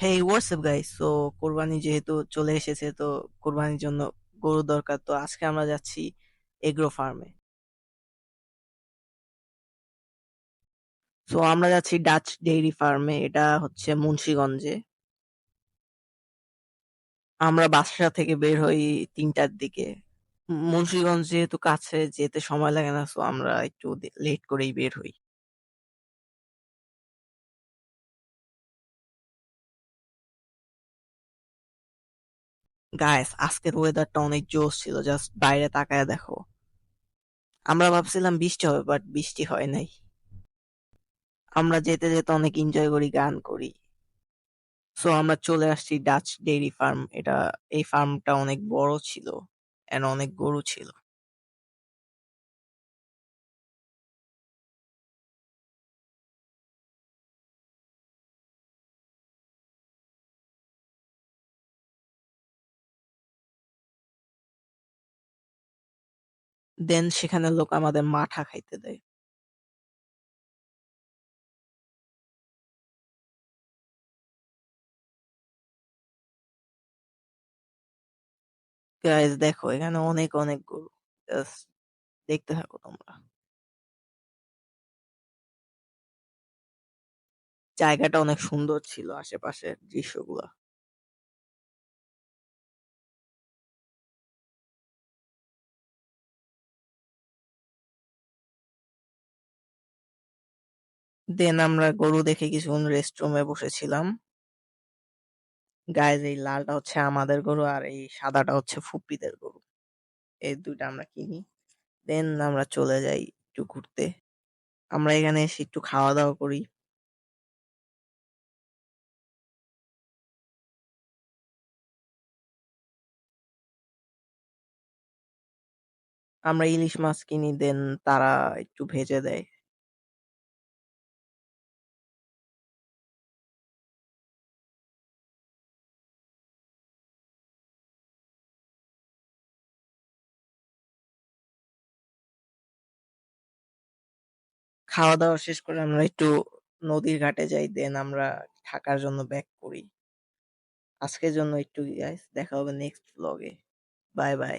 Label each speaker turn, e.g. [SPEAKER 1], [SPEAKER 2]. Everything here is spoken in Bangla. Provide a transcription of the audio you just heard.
[SPEAKER 1] হেই হোয়াটসঅ্যাপ গাইস সো কোরবানি যেহেতু চলে এসেছে, তো কোরবানির জন্য গরু দরকার। তো আজকে আমরা যাচ্ছি এগ্রো ফার্মে। সো আমরা যাচ্ছি ডাচ ডেইরি ফার্মে এটা হচ্ছে মুন্সিগঞ্জে। আমরা বাসা থেকে বের হই তিনটার দিকে। মুন্সিগঞ্জ যেহেতু কাছে, যেতে সময় লাগে না সো আমরা একটু লেট করেই বের হই। গাইস আজকের ওয়েদারটা অনেক জোশ ছিল জাস্ট বাইরে তাকায় দেখো। আমরা ভাবছিলাম বৃষ্টি হবে বাট বৃষ্টি হয় নাই। আমরা যেতে যেতে অনেক এনজয় করি, গান করি। সো আমরা চলে আসছি ডাচ ডেইরি ফার্ম এটা, এই ফার্মটা অনেক বড় ছিল এন্ড অনেক গরু ছিল। দেন সেখানে লোক আমাদের মাঠা খাইতে দেয়। গাইস দেখো, এখানে অনেক অনেক গরু। দেখতে থাকো তোমরা। জায়গাটা অনেক সুন্দর ছিল আশেপাশের দৃশ্যগুলা। দেন আমরা গরু দেখে কিছুক্ষণ রেস্ট রুমে বসেছিলাম। গায়ে এই লালটা হচ্ছে আমাদের গরু আর এই সাদাটা হচ্ছে ফুপ্পিদের গরু। এই দুইটা আমরা কিনি। দেন আমরা চলে যাই একটু ঘুরতে। আমরা এখানে এসে একটু খাওয়া দাওয়া করি। আমরা ইলিশ মাছ কিনি দেন তারা একটু ভেজে দেয়। খাওয়া দাওয়া শেষ করে আমরা একটু নদীর ঘাটে যাই দেন আমরা থাকার জন্য ব্যাক করি। আজকের জন্য একটু গাইস দেখা হবে নেক্সট ব্লগে বাই বাই